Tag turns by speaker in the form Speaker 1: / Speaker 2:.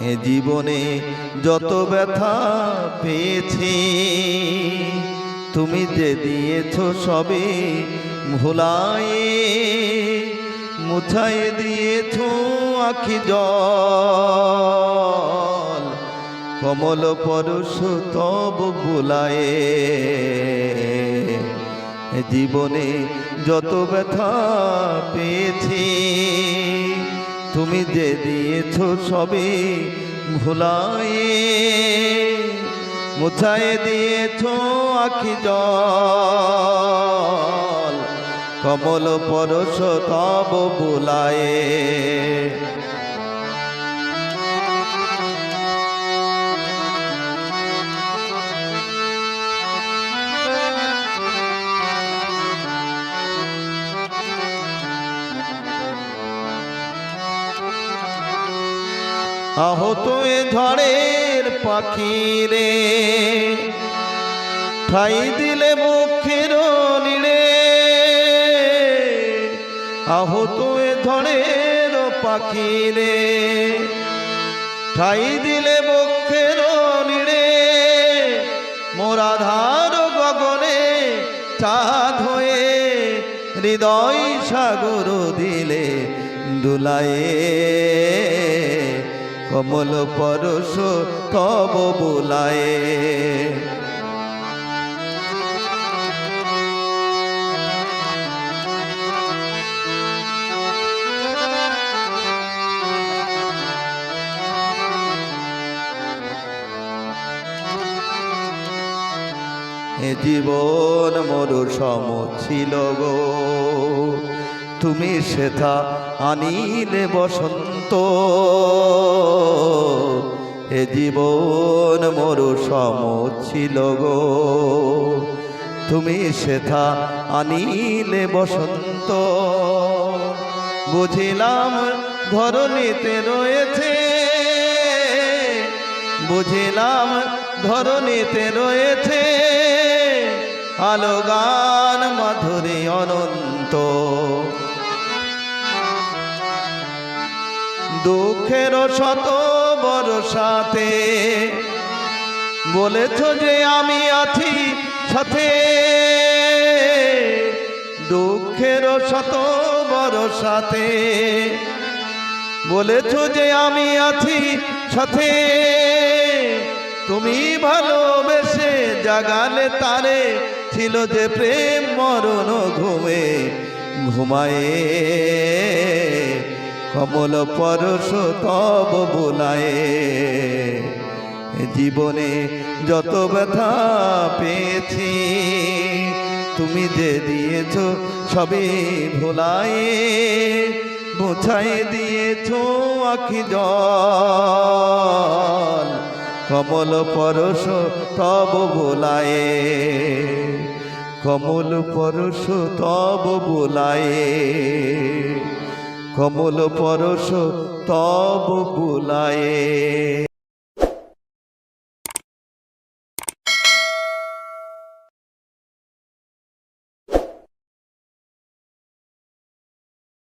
Speaker 1: এ জীবনে যত ব্যথা পেয়েছি, তুমি যে দিয়েছ সবে ভোলায়ে মুছাই দিয়েছ আখি জল, কমল পরশ তব বুলায়ে জীবনে যত ব্যথা পেয়েছি তুমি যে দিয়েছ সবে ভোলায়ে মুছায় দিয়েছ আখি জল। কমল পরশ তব বুলায়ে আহত ঝড়ের পাখি রে ঠাই দিলে মুখের নিড়ে। আহত ঝড়ের পাখি রে ঠাই দিলে মুখের নিড়ে। মোরা ধার গগনে চাঁদ হয়ে হৃদয় সাগর দিলে দুলায়ে। কমল পরশ তব বুলায়ে। জীবন মরু সম ছিল গো। তুমি সেথা আনিলে বসন্ত। এ জীবন মরু সম ছিল গো। তুমি সেথা আনিলে বসন্ত। বুঝিলাম ধরণীতে রয়েছে। বুঝিলাম ধরণীতে রয়েছে। আলো গান মাধুরী অনন্ত। দুঃখের শত বরসাতে বলেছ যে আমি আছি সাথে। দুঃখের শত বরসাতে বলেছ যে আমি আছি সাথে। তুমি ভালোবেসে জাগালে তারে ছিল যে প্রেম মরণ ঘুমে ঘুমায়ে। কমল পরশ তব বোলায়ে। জীবনে যত ব্যথা পেয়েছি, তুমি যে দিয়েছ সবে ভোলায়ে। বোঝাই দিয়েছ আখি জল কমল পরশ তব বোলায়ে। কমল পরশ তব বোলায়ে। কমল পরশ তব বোলায়ে।